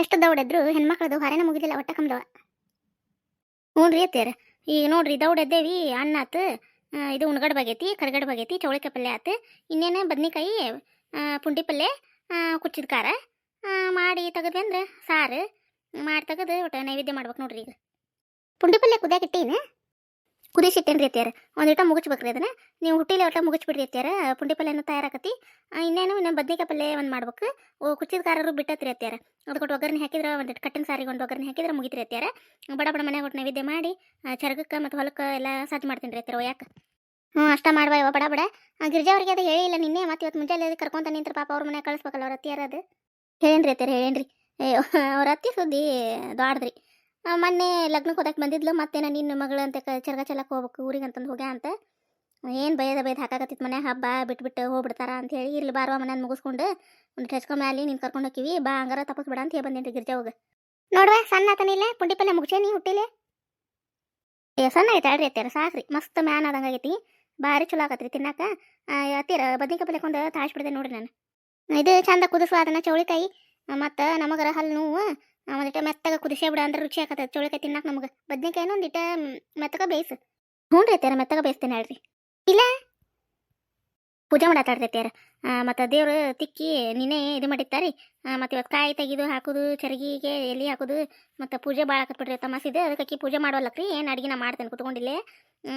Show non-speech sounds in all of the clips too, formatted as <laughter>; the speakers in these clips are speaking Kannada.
ಎಷ್ಟು ದೌಡಿದ್ರು ಹೆಣ್ಮಕ್ಳದು ಹೊರೆನ ಮುಗಿದಿಲ್ಲ, ಒಟ್ಟ ಕಮ್ದವ ಹ್ಞೂ ರೀ ಅತ್ಯಾರ ಈಗ ನೋಡ್ರಿ ದೌಡೆದ್ದೇವಿ, ಅನ್ನ ಆತು ಇದು ಉಣ್ಗಡ್ bageti ಕರ್ಗಡ್ bageti ಚೌಳಿಕಾಯಿ ಪಲ್ಯ ಆತು, ಇನ್ನೇನು ಬದ್ನಿಕಾಯಿ ಪುಂಡಿ ಪಲ್ಯ ಕುಚ್ಚಿದ ಖಾರ ಮಾಡಿ ತೆಗೆದ್ವಿ ಅಂದ್ರೆ ಸಾರು, ಮಾಡಿ ತೆಗೆದು ಒಟ್ಟು ನೈವೇದ್ಯ ಮಾಡ್ಬೇಕು ನೋಡ್ರಿ ಈಗ. ಪುಂಡಿ ಪಲ್ಯ ಕುದಿಯಾಕ ಕುದಿಸಿಟ್ಟೇನ್ರಿ ಅತ್ಯಾರ ಒಂದಿಟ ಮುಗಿಸ್ಬೇಕ್ರಿ ಅದನ್ನ. ನೀವು ಹುಟ್ಟಿಲೆ ಒಟ್ಟ ಮುಗಿಸ್ಬಿಡ್ರಿ ಅತ್ಯಾರ ಪುಂಡಿ ಪಲ್ಯನೂ ತಯಾರಾಕತಿ ಇನ್ನೇನು ಇನ್ನೊಂದು ಬದ್ನಿಕಾಯಿ ಪಲ್ಯ ಒಂದು ಮಾಡ್ಬೇಕು. ಓ ಕುಚ್ಚಿದ ಖಾರರು ಬಿಟ್ಟತ್ರಿ ಅತ್ಯಾರ ಅದಕ್ಕೆ ಒಗ್ಗರಣೆ ಹಾಕಿದ್ರೆ ಒಂದು ಕಟ್ಟಿನ ಸಾರಿಗೆ ಒಂದು ಒಗ್ಗರಣೆ ಹಾಕಿದ್ರೆ ಮುಗಿತ್ರಿ ಅತ್ಯಾರ ಬಡ ಬಡ ಮನ್ಯಾಗ ಒಟ್ಟು ನೈವೇದ್ಯ ಮಾಡಿ ಚರಗಕ್ಕೆ ಮತ್ತು ಹೊಲಕ್ಕೆ ಎಲ್ಲ ಸಜ್ಜು ಮಾಡ್ತೀನಿ ರೀ ಅತ್ಯಾರ ಒಯ್ಯಾಕ. ಹ್ಞೂ ಅಷ್ಟ ಮಾಡುವ ಇವ ಬಡ ಬಡ. ಆ, ಗಿರಿಜಾ ಅವ್ರಿಗೆ ಅದು ಹೇಳಿಲ್ಲ ನಿನ್ನೆ ಮತ್ತೆ ಇವತ್ತು ಮುಂಜಾನೆ ಅದು ಕರ್ಕೊಂತ ನಿಂತ್ರ ಪಾಪ ಅವ್ರ ಮನೆ ಕಳಿಸ್ಬೇಕಲ್ಲ ಅವ್ರ ಅತ್ತಿಯಾರ ಅದು. ಹೇಳೇನ್ರಿ ಅತ್ಯಾರ ಹೇಳೇನ್ರಿ ಅಯ್ಯೋ <laughs> ಅವ್ರ ಅತ್ತಿ ಸುದ್ದಿ ದೊಡ್ಡದ್ರಿ. ಮೊನ್ನೆ ಲಗ್ನಕ್ಕೆ ಹೋದಕ್ಕೆ ಬಂದಿದ್ಲು, ಮತ್ತೇನ ನಿನ್ನ ಮಗಳು ಅಂತ ಕ- ಚರಗ ಚಲಕ್ಕೆ ಹೋಗ್ಬೇಕು, ಊರಿಗೆ ಅಂತಂದು ಹೋಗ್ಯಾ ಅಂತ. ಏನು ಬೈದ ಬೈದ ಹಾಕಾಕತ್ತಿತ್ತು ಮನೆ ಹಬ್ಬ ಬಿಟ್ಬಿಟ್ಟು ಹೋಗ್ಬಿಡ್ತಾರ ಅಂತ ಹೇಳಿ ಇಲ್ಲಿ ಬಾರುವ ಮನೆಯನ್ನು ಮುಗಿಸ್ಕೊಂಡು, ಒಂದು ಹೆಚ್ಕೊಂಡ್ ಮೇಲೆ ನೀನು ಕರ್ಕೊಂಡು ಹೋಗಿವಿ ಬಾ ಹಂಗಾರ ತಪ್ಪಿಸ್ಬೇಡ ಅಂತ ಹೇಳಿ ರೀ ಗಿರ್ಜಾ ಹೋಗಿ. ನೋಡುವ, ಸಣ್ಣ ಆತನಿಲ್ಲ ಪುಂಡಿ ಪಲ್ಯ ಮುಗಿಸೇನಿ ಹುಟ್ಟಿಲೆ? ಏ, ಸಣ್ಣ ಐತೆ ಅಡ್ರಿ ಸಾಕು ಸಾಕ್ರಿ, ಮಸ್ತ್ ಮ್ಯಾನ್ ಆದಂಗೆ ಆಗೈತಿ. ಭಾರಿ ಚಲೋ ಆಗತ್ರಿ ತಿನ್ನಾಕ. ಅತ್ತೀರ, ಬದ್ನಿಕಾಯಿ ಕೊಂಡು ತಾಯಿಸ್ಬಿಡ್ದೆ ನೋಡ್ರಿ ನಾನು. ಇದು ಚಂದ ಕುದಿಸುವ ಅದನ್ನ, ಚೌಳಿಕಾಯಿ, ಮತ್ತು ನಮಗರ ಹಲ್ಲು ನೋವು ಒಂದಿಟ ಮೆತ್ತಗ ಕುದಿಸಿ ಬಿಡ ಅಂದ್ರೆ ರುಚಿ ಆಗತ್ತೆ ಚೋಳಿಕಾಯಿ ತಿನ್ನಾಕ ನಮಗೆ. ಬದ್ನೆಕಾಯಿ ಒಂದಿಟ ಮೆತ್ತಗ ಬೇಯಿಸು. ಹ್ಞೂ ರೀ ಅತ್ಯಾರ ಮೆತ್ತಗ ಬೇಯಿಸ್ತೇನೆ ಹೇಳ್ರಿ. ಇಲ್ಲ? ಪೂಜೆ ಮಾಡತ್ತಾಡ್ರಿ ಯಾರ ಮತ್ತು ದೇವ್ರು ತಿಕ್ಕಿ ನಿನ್ನೆ ಇದು ಮಾಡಿತ್ತಾರಿ. ಮತ್ತು ಇವತ್ತು ಕಾಯಿ ತೆಗೆದು, ಹಾಕೋದು, ಚರಗಿಗೆ ಎಲೆ ಹಾಕೋದು, ಮತ್ತು ಪೂಜೆ ಭಾಳ ತಮ್ಮ ತಮಾಸಿದೆ ಅದಕ್ಕೆ ಪೂಜೆ ಮಾಡೋಲ್ಲಕ್ರಿ ಏನು ಅಡಿಗೆ ನಾ ಮಾಡ್ತೇನೆ ಕುತ್ಕೊಂಡಿಲ್ಲೇ.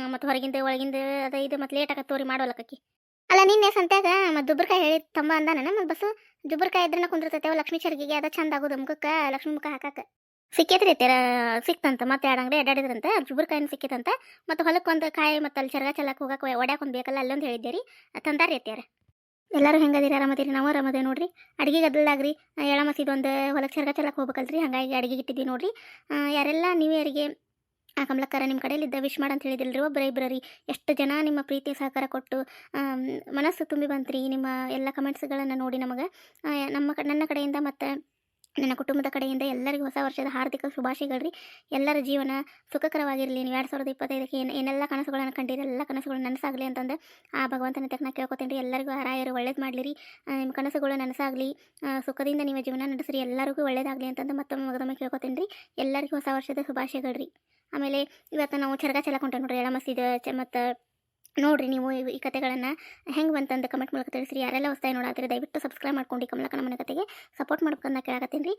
ಮತ್ತು ಹೊರಗಿಂದ, ಒಳಗಿಂದ ಅದ ಇದು ಮತ್ತು ಲೇಟ್ ಆಗತ್ತೋರಿ ಮಾಡೋಲ್ಲಕ್ಕಿ ಅಲ್ಲ, ನಿನ್ನೆ ಸಂತ್ಯಾಗ ಮತ್ತು ದುಬ್ಬರ್ಕಾಯಿ ಹೇಳಿ ತಂಬ ಅಂದಾನ ಮತ್ತು ಬಸ್ಸು ದುಬ್ರಕಾಯಿ ಇದ್ರನ್ನ ಕುಂದಿರ್ತೈತೆ ಲಕ್ಷ್ಮೀ ಚರ್ಗಿಗೆ ಅದ ಚಂದ ಆಗೋದು ಮುಖಕ್ಕೆ ಲಕ್ಷ್ಮೀ ಮುಖ ಹಾಕಾಕ. ಸಿಕ್ಕೈತ್ರಿ ಅತ್ಯಾರ ಸಿಕ್ತಂತ ಮತ್ತೆ ಎರಡು ಅಂಗಡಿ ಅಡ್ಡಾಡಿದ್ರಂತ ಜುಬರ್ಕಾಯಿನ ಸಿಕ್ಕಿತಂತ ಮತ್ತು ಹೊಲಕ್ಕೆ ಒಂದು ಕಾಯಿ ಮತ್ತು ಅಲ್ಲಿ ಚರ್ಗ ಚಲಕ್ಕೆ ಹೋಗಕ್ಕೆ ಒಡ್ಯಾಕ ಒಂದು ಬೇಕಲ್ಲ, ಅಲ್ಲೊಂದು ಹೇಳಿದ್ದೆ ರೀ ತಂದಾರಿ ಅತ್ಯಾರ ಎಲ್ಲರೂ ಹೆಂಗದಿರಿ ಆರಾಮದಿರಿ, ನಾವು ಆರಾಮದೇ ನೋಡ್ರಿ. ಅಡಿಗೆ ಗದ್ದಲಾಗ್ರಿ ಎಳ ಮಸೀದ್ ಒಂದು ಹೊಲಕ್ಕೆ ಚರ್ಗ ಚಲಕ್ಕೆ ಹೋಗ್ಬೇಕಲ್ರಿ ಹಾಗಾಗಿ ಅಡಿಗೆ ಇಟ್ಟಿದ್ವಿ ನೋಡ್ರಿ. ಯಾರೆಲ್ಲ ನ್ಯೂ ಇಯರ್ಗೆ ಆ ಕಮಲಕ್ಕಾರ ನಿಮ್ಮ ಕಡೆಯಲ್ಲಿದ್ದ ವಿಶ್ ಮಾಡಂತ ಹೇಳಿದಿಲ್ರಿ ಒಬ್ಬರೇ ಇಬ್ಬರೀ ಎಷ್ಟು ಜನ ನಿಮ್ಮ ಪ್ರೀತಿ ಸಹಕಾರ ಕೊಟ್ಟು ಮನಸ್ಸು ತುಂಬಿ ಬಂತ್ರಿ ನಿಮ್ಮ ಎಲ್ಲ ಕಮೆಂಟ್ಸ್ಗಳನ್ನು ನೋಡಿ ನಮಗೆ. ನಮ್ಮ ನನ್ನ ಕಡೆಯಿಂದ ಮತ್ತು ನನ್ನ ಕುಟುಂಬದ ಕಡೆಯಿಂದ ಎಲ್ಲರಿಗೂ ಹೊಸ ವರ್ಷದ ಹಾರ್ದಿಕ ಶುಭಾಶಯಗಳು ರೀ ಎಲ್ಲರ ಜೀವನ ಸುಖಕರವಾಗಿರಲಿ. ನೀವು ಎರಡು ಸಾವಿರದ ಇಪ್ಪತ್ತೈದಕ್ಕೆ ಏನು, ಏನೆಲ್ಲ ಕನಸುಗಳನ್ನು ಕಂಡಿರಿ, ಎಲ್ಲ ಕನಸುಗಳು ನನಸಾಗಲಿ ಅಂತಂದು ಆ ಭಗವಂತನ ತಕ್ಕ ನಾ ಕೇಳ್ಕೊತೀನಿ ರೀ ಎಲ್ಲರಿಗೂ ಹರಾಯರು ಒಳ್ಳೇದು ಮಾಡಲಿ ರೀ ನಿಮ್ಮ ಕನಸುಗಳು ನನಸಾಗಲಿ. ಸುಖದಿಂದ ನಿಮ್ಮ ಜೀವನ ನಡೆಸ್ರಿ. ಎಲ್ಲರಿಗೂ ಒಳ್ಳೇದಾಗಲಿ ಅಂತಂದು ಮತ್ತೊಮ್ಮೆ ಮಗದೊಮ್ಮೆ ಕೇಳ್ಕೊತೀನಿ ರೀ ಎಲ್ಲರಿಗೂ ಹೊಸ ವರ್ಷದ ಶುಭಾಶಯಗಳು ರೀ ಆಮೇಲೆ ಇವತ್ತು ನಾವು ಚರಗ ಚಲಕೊಂಟ ನೋಡ್ರಿ, ಎಳ ಮಸೀದ್ ಚ ಮತ್ತು ನೋಡ್ರಿ ನೀವು ಈ ಕತೆಗಳನ್ನು ಹೆಂಗೆ ಬಂತಂದು ಕಮೆಂಟ್ ಮೂಲಕ ತಿಳಿಸ್ರಿ. ಯಾರೆಲ್ಲ ಹೊಸ್ತಾಯಿ ನೋಡಾತ್ರಿ ದಯವಿಟ್ಟು ಸಬ್ಸ್ಕ್ರೈಬ್ ಮಾಡ್ಕೊಂಡು ಕಮಲಕ್ಕ ನಮ್ಮನೆ ಕತೆಗೆ. ಸಪೋರ್ಟ್ ಮಾಡ್ಬೇಕಂತ ಕೇಳಕತ್ತೀನಿ ರೀ.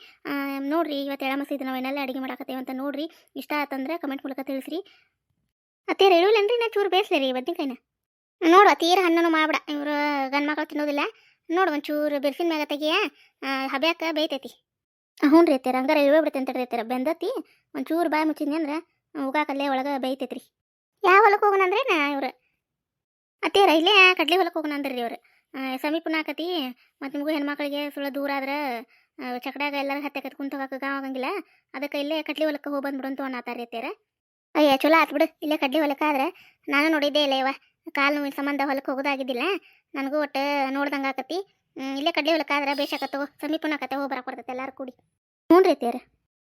ನೋಡ್ರಿ ಇವತ್ತು ಎಳ ಮಸೀದ್ ನಾವು ಏನೆಲ್ಲ ಅಡುಗೆ ಮಾಡಾಕತ್ತೇವೆ ಅಂತ ನೋಡ್ರಿ. ಇಷ್ಟ ಆತಂದ್ರೆ ಕಮೆಂಟ್ ಮೂಲಕ ತಿಳಿಸ್ರಿ. ಅತ್ತೆ ರೀ ನಾ ಚೂರು ಬೇಯಿಸ್ಲಿ ರೀ ಬದ್ನಿಕಾಯಿನ ನೋಡು ತೀರ ಹಣ್ಣು ಮಾಡ್ಬಿಡ. ಇವರು ಗಂಡು ಮಕ್ಕಳು ತಿನ್ನೋದಿಲ್ಲ. ನೋಡು ಒಂಚೂರು ಬೆರ್ಸಿನ ಮ್ಯಾಗ ತೆಗಿಯ. ಹಬ್ಯಾಕ ಬೇಯ್ತೈತಿ. ಹ್ಞೂ ರೀ ಅತ್ತೀರ ಹಂಗಾರೆ ಇಳುವೆ ಬಿಡ್ತೇನೆ ತಡ್ರಿ ಅತ್ತೀರ ಬೆಂದತಿ ಒಂಚೂರು ಬಾಯಿ ಮುಚ್ಚಿದ್ನಿ ಅಂದ್ರೆ ಉಗಾಕಲ್ಲೇ ಒಳಗೆ ಬೈತೈತ್ರಿ ಯಾವ ಹೊಲಕ್ಕೆ ಹೋಗೋಣಂದ್ರೆ ನಾ ಇವ್ರು? ಅತ್ತೇರ ಇಲ್ಲೇ ಕಡ್ಲಿ ಹೊಲಕ್ಕೆ ಹೋಗೋಣ ಅಂದ್ರಿ ಇವ್ರು. ಸಮೀಪನ ಆಕತಿ, ಮತ್ತು ನಿಮಗೂ ಹೆಣ್ಮಕ್ಳಿಗೆ ಸುಳ ದೂರ ಆದ್ರೆ ಚಕಡಾಗ ಎಲ್ಲರೂ ಹತ್ತೆ ಕತ್ ಕುಂತ ಹೋಗಕ್ಕೆ ಗಾವ ಆಗಂಗಿಲ್ಲ. ಅದಕ್ಕೆ ಇಲ್ಲೇ ಕಡ್ಲಿ ಹೊಲಕ್ಕೆ ಹೋಗಿ ಬಂದ್ಬಿಡು ಅಂತ ಅನ್ನತ್ತಾರ ಅತ್ತೇರ ಅಯ್ಯ, ಚಲೋ ಆತ್ ಬಿಡು, ಇಲ್ಲೇ ಕಡ್ಲಿ ಹೊಲಕ್ಕೆ ಆದ್ರೆ ನಾನು ನೋಡಿದ್ದೆ ಇಲ್ಲ ಇವ. ಕಾಲು ಸಂಬಂಧ ಹೊಲಕ್ಕೆ ಹೋಗೋದಾಗಿದ್ದಿಲ್ಲ. ನನಗೂ ಒಟ್ಟು ನೋಡ್ದಂಗೆ ಆಕತಿ. ಇಲ್ಲೇ ಕಡ್ಲಿ ಹೊಲಕ್ಕೆ ಆದ್ರೆ ಬೇಷಾಕತ್ತೋ ಸಮೀಪನ ಆಕತ್ತೆ ಹೋಗಿ ಬರಕ್ಕೆ ಬರ್ತೈತೆ ಎಲ್ಲರೂ ಕೂಡಿ. ಹ್ಞೂ ರೀ ಅತ್ತೀರ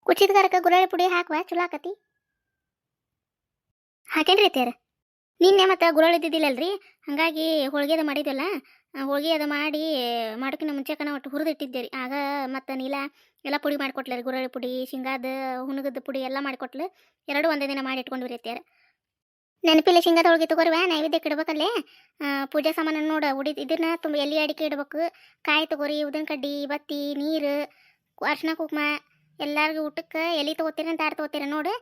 ಕುಚಿದ ಗರಕ್ಕೆ ಗುರಳಿ ಪುಡಿ ಹಾಕುವ, ಚಲೋ ಆಕತಿ. ಹಾಕೇನ್ರಿ ತೇರ ನಿನ್ನೆ ಮತ್ತು ಗುರಳು ಇದ್ದಿದ್ದಿಲ್ಲಲ್ರಿ? ಹಾಗಾಗಿ ಹೋಳ್ಗೆದ ಮಾಡಿದ್ವಲ್ಲ ಹೋಳಿಗೆ ಅದು ಮಾಡಿ ಮಾಡೋಕ್ಕಿಂತ ಮುಂಚೆ ಕಣ ಒಟ್ಟು ಹುರಿದಿಟ್ಟಿದ್ದೆ ರೀ. ಆಗ ಮತ್ತು ನೀಲ ಎಲ್ಲ ಪುಡಿ ಮಾಡಿಕೊಟ್ಲರಿ ಗುರಳಿ ಪುಡಿ, ಶೇಂಗಾದ ಹುಣಗದ ಪುಡಿ ಎಲ್ಲ ಮಾಡಿಕೊಟ್ಲು. ಎರಡು ಒಂದೇ ದಿನ ಮಾಡಿ ಇಟ್ಕೊಂಡು ರೀತಿಯಾರ ನೆನಪಿಲ್ಲ ಶೇಂಗಾದ ಹೋಳಿಗೆ ತಗೋರಿವ, ನೈವೇದ್ಯಕ್ಕೆ ಇಡ್ಬೇಕಲ್ಲೇ? ಪೂಜೆ ಸಾಮಾನು ನೋಡು, ಉಡಿ ಇದನ್ನ ತುಂಬ ಎಲ್ಲಿ ಅಡಿಕೆ ಇಡ್ಬೇಕು? ಕಾಯಿ ತಗೋರಿ ಉದನ್ ಕಡ್ಡಿ ಬತ್ತಿ, ನೀರು ಅರ್ಶಿನ ಕುಂಕುಮ ಎಲ್ಲರಿಗೂ ಊಟಕ್ಕೆ ಎಲೆ ತಗೋತೀರಿ ಅಂತ ಎರಡು ತಗೋತೀರಾ ನೋಡಿ.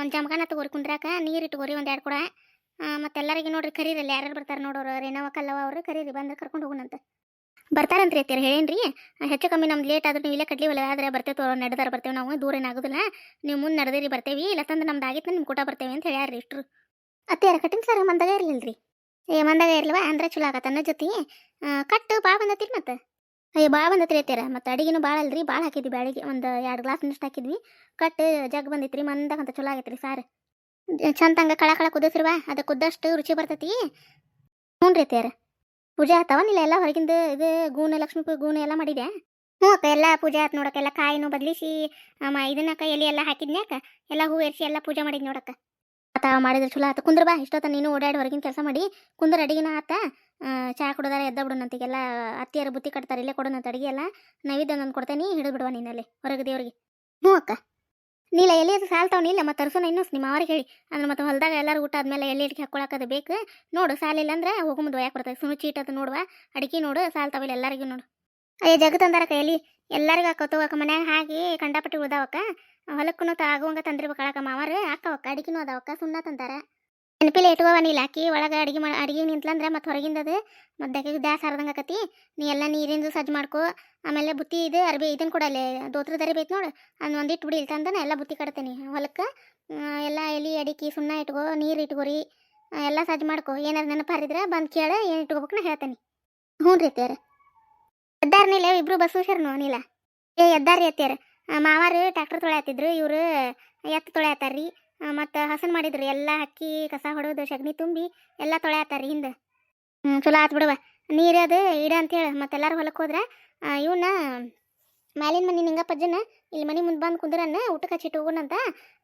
ಒಂದು ಜಮಖಾನ ತಗೋರಿ ಕುಂದ್ರಾಕ, ನೀರು ಇಟ್ಕೋರಿ ಒಂದು ಎರಡು ಕೂಡ. ಮತ್ತು ಎಲ್ಲರಿಗೆ ನೋಡ್ರಿ ಕರೀರಲ್ಲ ಯಾರ್ಯಾರು ಬರ್ತಾರೆ ನೋಡೋರು ರೇನವ ಕಲ್ಲವ ಅವರು ಕರೀರಿ, ಬಂದ್ರೆ ಕರ್ಕೊಂಡು ಹೋಗೋಣಂತ ಬರ್ತಾರಂತ್ರಿ ಅತ್ತೀರ ಹೇಳೇನ್ರಿ? ಹೆಚ್ಚು ಕಮ್ಮಿ ನಮ್ದು ಲೇಟ್ ಆದ್ರೆ ನೀವು ಇಲ್ಲೇ ಕಡ್ಲಿ ಹೊಲ ಆದ್ರೆ ಬರ್ತೇವೆ ತೋ ನಡೆದಾರ ಬರ್ತೇವೆ ನಾವು, ದೂರ ಏನಾಗೋದಿಲ್ಲ ನೀವು ಮುಂದೆ ನಡೆದೇರಿ ಬರ್ತೇವೆ, ಇಲ್ಲ ತಂದು ನಮ್ದು ಆಗಿತ್ತು ನಿಮ್ಮ ಕೂಟ ಬರ್ತೇವೆ ಅಂತ ಹೇಳ್ಯಾರ್ರಿ ಇಷ್ಟರು. ಅತ್ತೀರ ಕಟಿಂಗ್ ಸರ್ ಮಂದಾಗ ಇರಲಿಲ್ಲ ರೀ ಏ ಮಂದಾಗ ಇರಲ್ವ? ಅಂದ್ರೆ ಚಲೋ ಆಗತ್ತೆ ಅನ್ನೋ ಜೊತೆ. ಕಟ್ಟು ಭಾಳ ಬಂದತ್ರಿ ಮತ್ತೆ. ಅಯ್ಯ ಭಾಳ ಬಂದತ್ರಿ ಅತ್ಯಾರ ಮತ್ತು ಅಡಿಗೆನೂ ಭಾಳ ಅಲ್ರಿ ಭಾಳ ಹಾಕಿದ್ವಿ ಬ್ಯಾಳಿಗೆ. ಒಂದು ಎರಡು ಗ್ಲಾಸ್ ನಷ್ಟು ಹಾಕಿದ್ವಿ. ಕಟ್ ಜಗ್ ಮಂದಾಗ ಅಂತ ಚಲೋ ಆಗೈತ್ರಿ ಸಾರು. ಹಂಗೆ ಕಳ ಕಳ ಕುದಿಸ್ರಿವ? ಅದು ಕುದ್ದಷ್ಟು ರುಚಿ ಬರ್ತೈತಿ. ಹ್ಞೂ ರೀ ಅತ್ಯಾರ ಪೂಜೆ ಆತವನಿಲ್ಲ ಎಲ್ಲ ಹೊರಗಿಂದ ಇದು ಗೂನ, ಲಕ್ಷ್ಮೀ ಗೂನ ಎಲ್ಲ ಮಾಡಿದೆ ಹ್ಞೂ ಅಕ್ಕ, ಎಲ್ಲ ಪೂಜೆ ಆಯ್ತು ನೋಡಕ್ಕ. ಎಲ್ಲ ಕಾಯಿನೂ ಬದಲಿಸಿ ಇದನ್ನ ಎಲೆ ಎಲ್ಲ ಹಾಕಿದ್ನ್ಯಾಕ? ಎಲ್ಲ ಹೂ ಎರಿಸಿ ಎಲ್ಲ ಪೂಜೆ ಮಾಡಿದ್ ನೋಡಕ್ಕ. ಆತ ಮಾಡಿದ್ರೆ ಚಲೋ ಆತ. ಕುಂದ್ರ ಬಾ ಇಷ್ಟೊತ್ತ ನೀನು ಓಡಾಡಿ ಹೊರಗಿನ ಕೆಲಸ ಮಾಡಿ, ಕುಂದ್ರ ಅಡಿಗೆನ ಆತ ಚಾ ಕುಡ್ದಾರ, ಎದ್ದ ಬಿಡೋಣಂತಿಗೆಲ್ಲ ಅತ್ತಿಯರ ಬುತ್ತಿ ಕಟ್ತಾರೆ, ಇಲ್ಲೇ ಕೊಡೋಣಂತ ಅಡಿಗೆ ಎಲ್ಲ ನೈವೇದ್ಯ ನಾನು ಕೊಡ್ತೇನೆ ಹಿಡಿದು ಬಿಡುವ ನೀನಲ್ಲಿ, ಹೊರಗೆ ದೇವ್ರಿಗೆ. ಹ್ಞೂ ಅಕ್ಕ. ನೀಲ ಎಲ್ಲಿ ಅದು ಸಾಲ್ತಾವ ನೀಲ, ಮತ್ತೆ ತರ್ಸೋಣ ಇನ್ನೂ ನಿಮ್ಮ ಅವ್ರಿಗೆ ಹೇಳಿ. ಅಂದ್ರೆ ಮತ್ತೆ ಹೊಲದಾಗ ಎಲ್ಲರೂ ಊಟ ಆದ್ಮೇಲೆ ಎಲ್ಲಿ ಇಡ್ಕೆ ಹಾಕೊಳಕದು ಬೇಕು. ನೋಡು ಸಾಲಿಲ್ಲ ಅಂದ್ರೆ ಹೋಗು ಮುಂದೆ ಒಯ್ಯಾಕೆ ಬರ್ತದೆ ಸುಮ್ಮನೆ ಚೀಟ್ ಅದು ನೋಡುವ, ಅಡಿಕೆ ನೋಡು ಸಾಲ್ತಾವಿಲ್ಲ ಎಲ್ಲರಿಗೂ ನೋಡು. ಅಯ್ಯ ಜಗತ್ತಂದಾರ ಕೈಯಲ್ಲಿ ಎಲ್ಲರಿಗೂ ಹಾಕೋತವಕ್ಕ ಮನ್ಯಾಗ ಹಾಕಿ ಕಂಡಾಪಟ್ಟಿ ಉಳ್ದಾವಕ್ಕ. ಹೊಲಕ್ಕೂ ಆಗುವಂಗ ತಂದಿರ್ಬೇಕಳಕ ಮಾವಾರ. ಹಾಕವಕ್ಕ ಅಡಿಕೆನೂ ಅದಾವಕ್ಕ, ಸುಣ್ಣ ತಂತಾರ ನೆನಪಿಲ್ಲ ಇಟ್ಕೋವ ನೀಲ್ ಹಾಕಿ ಒಳಗೆ ಅಡಿಗೆ ಮಾಡಿ ಅಡಿಗೆ ನಿಂತ್ಲಂದ್ರೆ ಮತ್ತೆ ಹೊರಗಿಂದದು ಮತ್ತೆ ದ್ಯಾಸ ಹರ್ದಂಗೆ ಆಕತಿ. ನೀ ಎಲ್ಲ ನೀರಿಂದು ಸಜ್ಜು ಮಾಡ್ಕೋ, ಆಮೇಲೆ ಬುತ್ತಿ ಇದು, ಅರ್ಬಿ ಇದನ್ನು ಕೂಡ ಅಲ್ಲಿ ದೋತ್ರ ದರಿ ಬೇಕು ನೋಡು. ಅದನ್ನ ಒಂದಿಟ್ಟು ಬಿಡಿ, ಇಲ್ತಂದ್ರೆ ಎಲ್ಲ ಬುತ್ತಿ ಕಟ್ತೇನೆ. ಹೊಲಕ್ಕೆ ಎಲ್ಲ ಎಲಿ, ಅಡಿಕೆ, ಸುಣ್ಣ ಇಟ್ಕೋ, ನೀರು ಇಟ್ಕೋರಿ ಎಲ್ಲ ಸಜ್ಜು ಮಾಡ್ಕೋ. ಏನಾರು ನೆನಪು ಹರಿದ್ರೆ ಬಂದು ಕೇಳ, ಏನು ಇಟ್ಕೋಬೇಕು ನಾ ಹೇಳ್ತೇನೆ. ಹ್ಞೂ ರೀ ಅತ್ಯಾರ ಎದ್ದಾರ ನೀಲ, ಇಬ್ರು ಬಸ್ ಹುಷಾರ್ನು ನೀಲ. ಏ, ಎದ್ದಾರಿ ಅತ್ಯಾರ ಮಾವಾರು ಟ್ಯಾಕ್ಟರ್ ತೊಳೆಯತ್ತಿದ್ರು ಇವರು ಎತ್ತು ತೊಳೆಯತ್ತಾರ್ರಿ ಮತ್ತು ಹಸನ್ ಮಾಡಿದ್ರು, ಎಲ್ಲ ಹಕ್ಕಿ ಕಸ ಹೊಡೋದು ಸಗಣಿ ತುಂಬಿ ಎಲ್ಲ ತೊಳೆಯತ್ತಾರ್ರಿ ಹಿಂದೆ. ಹ್ಞೂ ಚಲೋ ಆತು ಬಿಡುವ ನೀರದು ಇಡ ಅಂತೇಳಿ ಮತ್ತೆಲ್ಲರೂ ಹೊಲಕ್ಕೆ ಹೋದ್ರೆ ಇವನ್ನ ಮ್ಯಾಲಿನ ಮನೆ ನಿಂಗಪ್ಪಜ್ಜನ ಇಲ್ಲಿ ಮನೆ ಮುಂದೆ ಬಂದು ಕುಂದ್ರನ್ನ ಊಟಕ್ಕೆ ಹಚ್ಚಿಟ್ಟು ಹೋಗೋಣಂತ.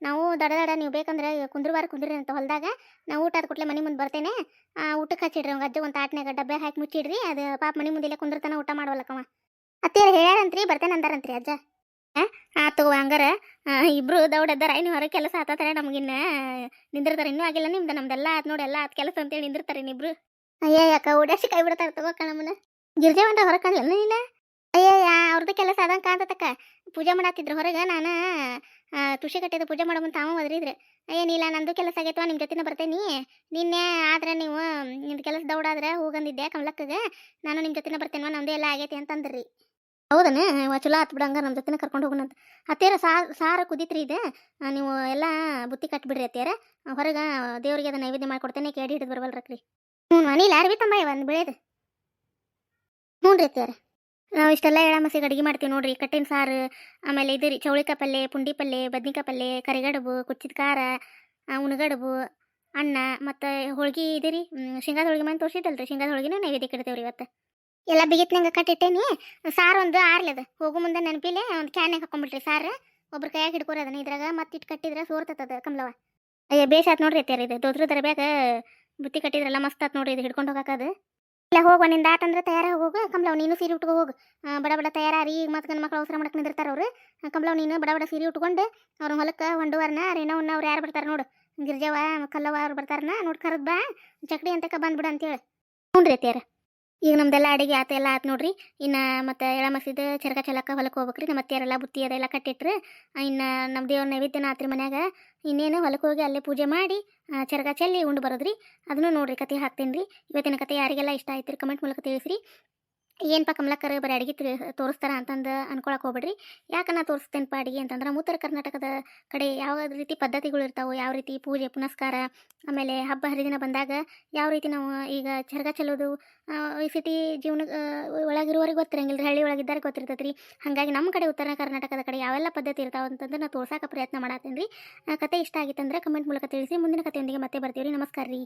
ನಾವು ದಡ ದಡ ನೀವು ಬೇಕಂದ್ರೆ ಕುಂದ್ರವಾರ ಕುಂದ್ರಿ ಅಂತ ಹೊಲದಾಗ. ನಾವು ಊಟ ಆದ ಮನೆ ಮುಂದೆ ಬರ್ತೇನೆ. ಊಟಕ್ಕೆ ಹಚ್ಚಿಡ್ರಿ ಅವ್ಗೆ ಅಜ್ಜ ಒಂದು ತಾಟ್ನಾಗ ಡಬ್ಬೆ ಹಾಕಿ ಮುಚ್ಚಿಡ್ರಿ. ಅದು ಪಾಪ ಮನೆ ಮುಂದೆ ಕುಂದ್ರತನ ಊಟ ಮಾಡವಲ್ಲಕ್ಕವ ಅತ್ತೆ ಹೇಳ್ಯಾರಂತ್ರಿ, ಬರ್ತೇನೆ ಅಂದಾರಂತ್ರಿ ಅಜ್ಜ. ಆ ತಗೋ ಹಂಗಾರ. ಇಬ್ರು ದೌಡ್ ಎದ್ದಾರ, ಇನ್ನು ಹೊರಗೆ ಕೆಲಸ ಆತಾತಾರೆ ನಮಗಿನ್ನ ನಿಂದಿರ್ತಾರೆ, ಇನ್ನೂ ಆಗಿಲ್ಲ ನಿಮ್ದು, ನಮ್ದೆಲ್ಲ ಆತ್ ನೋಡಿ, ಎಲ್ಲ ಆತ್ ಕೆಲಸ ಅಂತೇಳಿ ನಿಂದಿರ್ತಾರೆ ಇನ್ನಿಬ್ರು ಅಯ್ಯ ಯಾಕ ಓಡಾಸಿ ಕೈ ಬಿಡ್ತಾರೆ ತಗೋ ನಮ್ಮನ್ನ. ಗಿರ್ಜೆ ಬಂದ ಹೊರಗೆ ಕಾಣಲಿಲ್ಲ ಅಯ್ಯಯ್ಯ ಅವ್ರದ್ದು ಕೆಲಸ ಆದಂಗೆ ಕಾಂತತಕ್ಕ ಪೂಜೆ ಮಾಡಾತಿದ್ರು ಹೊರಗೆ ನಾನು ತುಷಿ ಕಟ್ಟಿದ ಪೂಜೆ ಮಾಡೋ ಮುಂದೆ ತಾವು ಒದರಿದ್ರೆ. ಏನಿಲ್ಲ, ನಂದು ಕೆಲಸ ಆಗೈತವ ನಿಮ್ಮ ಜೊತೆನೇ ಬರ್ತೇನೆ ನಿನ್ನೆ ಆದ್ರೆ ನೀವು, ನಿಮ್ದು ಕೆಲಸ ದೌಡಾದ್ರೆ ಹೋಗಂದಿದ್ದೆ ಕಮಲಕ್ಕಗೆ. ನಾನು ನಿಮ್ಮ ಜೊತೆನೇ ಬರ್ತೇನೆ ನಮ್ದು ಎಲ್ಲ ಆಗೈತಿ ಅಂತಂದ್ರಿ. ಹೌದನ? ಚಲೋ ಆತ್ ಬಿಡಂಗ ನಮ್ಮ ಜೊತೆನೇ ಕರ್ಕೊಂಡು ಹೋಗೋಣ ಅಂತ. ಅತ್ತೇರ ಸಾರು ಸಾರು ಕುದಿತ್ರಿ ಇದೆ. ನೀವು ಎಲ್ಲ ಬುತ್ತಿ ಕಟ್ಬಿಡ್ರಿ ಅತ್ತೇರ ಹೊರಗೆ ದೇವ್ರಿಗೆ ಅದನ್ನ ನೈವೇದ್ಯ ಮಾಡ್ಕೊಡ್ತೇನೆ ಕೇಳಿ ಹಿಡಿದು ಬರ್ಬಲ್ರಕ್ರಿ ಹ್ಞೂ ಮನೇಲಿ ಯಾರು ಬಿ ತಮ್ಮ ಒಂದು ಬೆಳೆದು ಹ್ಞೂ ರೀ ಅತ್ತೇರ ನಾವು ಇಷ್ಟೆಲ್ಲ ಎಳ ಮಸಿಗೆ ಅಡುಗೆ ಮಾಡ್ತೀವಿ ನೋಡ್ರಿ. ಕಟ್ಟಿನ ಸಾರು, ಆಮೇಲೆ ಇದು ರೀ ಚೌಳಿಕಾಯಿ ಪಲ್ಯ ಪುಂಡಿ ಪಲ್ಯ ಬದ್ನಿಕಾಯಿ ಪಲ್ಯ ಕರಿಗಡುಬು, ಕುಚ್ಚಿದ ಖಾರ ಉಣಗಡುಬು, ಅನ್ನ ಮತ್ತು ಹೋಳ್ಗೆ ಇದೆ ರೀ ಶೇಂಗಾದ ಹೋಳಿಗೆ ಮನೆ ತೋರಿಸಿದ್ದಲ್ರಿ. ಶೇಂಗಾದ ಹೋಳಿಗೆನೂ ನೈವೇದ್ಯಕ್ಕೆ ಇಡ್ತೇವೆ ರೀ ಇವತ್ತು. ಎಲ್ಲ ಬಿಗಿತ್ನಂಗೆ ಕಟ್ಟಿಟ್ಟೇನಿ. ಸಾರು ಒಂದು ಆರ್ಲದ ಹೋಗೋ ಮುಂದೆ ನೆನಪಿಲೆ ಒಂದು ಕ್ಯಾನ್ಯಾಗ ಹಾಕೊಂಡ್ಬಿಟ್ರಿ ಸಾರು. ಒಬ್ರ ಕೈಯಾಗ ಹಿಡ್ಕೋರಿ ಅದನ್ನ. ಇದ್ರಾಗ ಮತ್ತೆ ಇಟ್ಟು ಕಟ್ಟಿದ್ರೆ ಸೋರ್ತದ ಕಮಲವ. ಅಯ್ಯ ಬೇಸ್ ಆಯ್ತು ನೋಡ್ರಿ ಅತ್ಯಾರ ಇದು. ದೊದ್ರ ದರ್ಬ್ಯಾಗ ಬುತ್ತಿ ಕಟ್ಟಿದ್ರಲ್ಲ ಮಸ್ತ್ ಆತ್ ನೋಡ್ರಿ ಇದು ಹಿಡ್ಕೊಂಡು ಹೋಗಾಕದು ಇಲ್ಲ ಹೋಗುವ ನಿಂದ ಆತಂದ್ರೆ ತಯಾರ ಹೋಗು. ಕಮಲವ್ ನೀನು ಸೀರೆ ಉಟ್ಕೋ ಹೋಗು. ಬಡ ಬಡ ತಯಾರಾರಿ ಈಗ ಗಂಡು ಮಕ್ಕಳು ಅವಸರ ಮಾಡಕ್ಕೆ ನಿಂದಿರ್ತಾರ ಅವರು. ಕಮಲವ್ ನೀನು ಬಡ ಬಡ ಸೀರೆ ಉಟ್ಕೊಂಡು ಅವ್ರ ಹೊಲಕ್ಕೆ ಹೊಂಡುವಾರನ ರೇಣವನ್ನ ಅವ್ರು ಯಾರು ಬರ್ತಾರೆ ನೋಡು. ಗಿರ್ಜವ ಕಲ್ಲವ ಅವ್ರು ಬರ್ತಾರನ, ನೋಡಿ ಕರೆದ್ ಬಾ. ಚಕ್ಡಿ ಅಂತಕ ಬಂದ್ಬಿಡು ಅಂತೇಳಿ. ಹ್ಞೂ ರೀ ಅತ್ಯಾರ ಈಗ ನಮ್ದೆಲ್ಲ ಅಡಿಗೆ ಆತ ಎಲ್ಲ ಆತು ನೋಡ್ರಿ. ಇನ್ನು ಮತ್ತೆ ಎಳ ಮಸಿದ ಚರಕ ಚಲಕ ಹೊಲಕ್ಕೆ ಹೋಗ್ಬೇಕ್ರಿ. ನಮ್ಮ ಅತ್ತೆಯರೆಲ್ಲ ಬುತ್ತಿ ಅದೆಲ್ಲ ಕಟ್ಟಿಟ್ರು. ಇನ್ನು ನಮ್ಮ ದೇವ್ರ ನೈವೇದ್ಯನ ಆತ್ರಿ ಮನ್ಯಾಗ. ಇನ್ನೇನು ಹೊಲಕ್ಕೆ ಹೋಗಿ ಅಲ್ಲೇ ಪೂಜೆ ಮಾಡಿ ಚರಕ ಚೆಲ್ಲಿ ಉಂಡು ಬರೋದ್ರಿ. ಅದನ್ನು ನೋಡ್ರಿ ಕತೆ ಹಾಕ್ತೀನಿ ರೀ ಇವತ್ತಿನ ಕತೆ ಯಾರಿಗೆಲ್ಲ ಇಷ್ಟ ಆಯ್ತು ಕಮೆಂಟ್ ಮೂಲಕ ತಿಳಿಸ್ರಿ. ಏನಪ್ಪ ಕಮಲಕ್ಕರ್ ಬರೀ ಅಡಿಗೆ ತೋರಿಸ್ತಾರ ಅಂತಂದು ಅನ್ಕೊಳಕ್ಕೆ ಹೋಗ್ಬೇಡ್ರಿ. ಯಾಕೆ ನಾ ತೋರಿಸ್ತೇನಪ್ಪ ಅಡಿಗೆ ಅಂತಂದ್ರೆ ಉತ್ತರ ಕರ್ನಾಟಕದ ಕಡೆ ಯಾವ ರೀತಿ ಪದ್ಧತಿಗಳು ಇರ್ತಾವೆ, ಯಾವ ರೀತಿ ಪೂಜೆ, ಪುನಸ್ಕಾರ, ಆಮೇಲೆ ಹಬ್ಬ ಹರಿದಿನ ಬಂದಾಗ ಯಾವ ರೀತಿ ನಾವು ಈಗ ಚರ್ಗ ಚೆಲ್ಲೋದು ಈ ಸಿಟಿ ಜೀವನ ಒಳಗಿರುವವರಿಗೆ ಗೊತ್ತಿರಂಗಿಲ್ಲ ರೀ ಹಳ್ಳಿ ಒಳಗಿದ್ದಾರೆ ಗೊತ್ತಿರ್ತೈತೆ ರೀ ಹಾಗಾಗಿ ನಮ್ಮ ಕಡೆ ಉತ್ತರ ಕರ್ನಾಟಕದ ಕಡೆ ಯಾವೆಲ್ಲ ಪದ್ಧತಿ ಇರ್ತಾವೆ ಅಂತಂದ್ರೆ ನಾ ತೋರ್ಸೋಕೆ ಪ್ರಯತ್ನ ಮಾಡತ್ತೇನೆ ರೀ ಕತೆ ಇಷ್ಟ ಆಗಿತ್ತಂದ್ರೆ ಕಮೆಂಟ್ ಮೂಲಕ ತಿಳಿಸಿ, ಮುಂದಿನ ಕಥೆಯೊಂದಿಗೆ ಮತ್ತೆ ಬರ್ತೀವಿ ರೀ ನಮಸ್ಕಾರ ರೀ